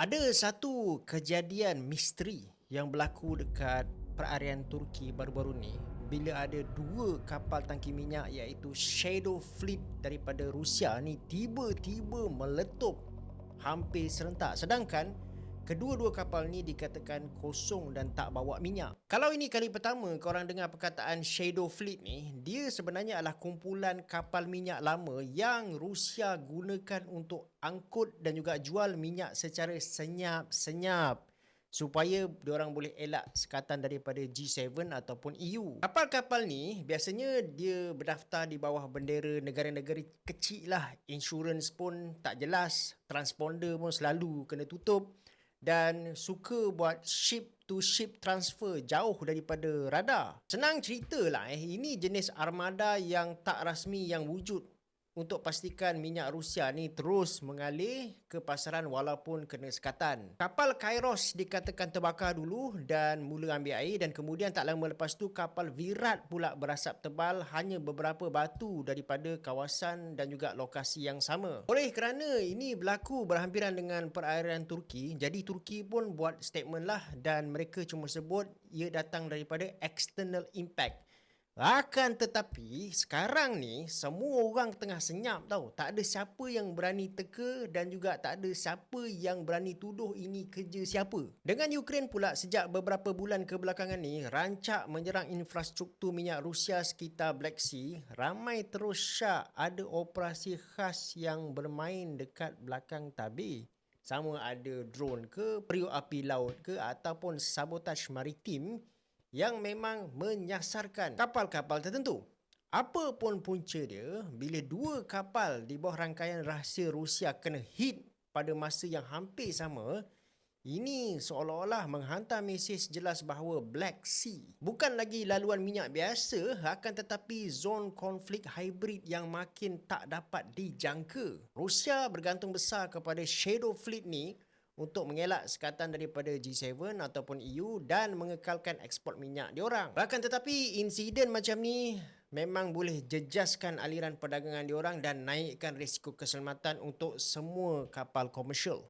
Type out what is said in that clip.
Ada satu kejadian misteri yang berlaku dekat perarian Turki baru-baru ni bila ada dua kapal tangki minyak iaitu Shadow Fleet daripada Rusia ni tiba-tiba meletup hampir serentak. Sedangkan kedua-dua kapal ni dikatakan kosong dan tak bawa minyak. Kalau ini kali pertama korang dengar perkataan Shadow Fleet ni, dia sebenarnya adalah kumpulan kapal minyak lama yang Rusia gunakan untuk angkut dan juga jual minyak secara senyap-senyap supaya diorang boleh elak sekatan daripada G7 ataupun EU. Kapal-kapal ni biasanya dia berdaftar di bawah bendera negara-negara kecil lah. Insurans pun tak jelas, transponder pun selalu kena tutup dan suka buat ship to ship transfer jauh daripada radar. Senang cerita lah eh, ini jenis armada yang tak rasmi yang wujud untuk pastikan minyak Rusia ni terus mengalir ke pasaran walaupun kena sekatan. Kapal Kairos dikatakan terbakar dulu dan mula ambil air dan kemudian tak lama lepas tu kapal Virat pula berasap tebal hanya beberapa batu daripada kawasan dan juga lokasi yang sama. Oleh kerana ini berlaku berhampiran dengan perairan Turki, jadi Turki pun buat statement lah dan mereka cuma sebut ia datang daripada external impact. Akan tetapi sekarang ni semua orang tengah senyap tau. Tak ada siapa yang berani teka dan juga tak ada siapa yang berani tuduh ini kerja siapa. Dengan Ukraine pula sejak beberapa bulan kebelakangan ni rancak menyerang infrastruktur minyak Rusia sekitar Black Sea, ramai terus syak ada operasi khas yang bermain dekat belakang tabir. Sama ada drone ke, periuk api laut ke ataupun sabotaj maritim yang memang menyasarkan kapal-kapal tertentu. Apa pun punca dia, bila dua kapal di bawah rangkaian rahsia Rusia kena hit pada masa yang hampir sama, ini seolah-olah menghantar mesej jelas bahawa Black Sea bukan lagi laluan minyak biasa akan tetapi zon konflik hybrid yang makin tak dapat dijangka. Rusia bergantung besar kepada Shadow Fleet ni untuk mengelak sekatan daripada G7 ataupun EU dan mengekalkan ekspor minyak diorang. Bahkan tetapi insiden macam ni memang boleh jejaskan aliran perdagangan diorang dan naikkan risiko keselamatan untuk semua kapal komersial.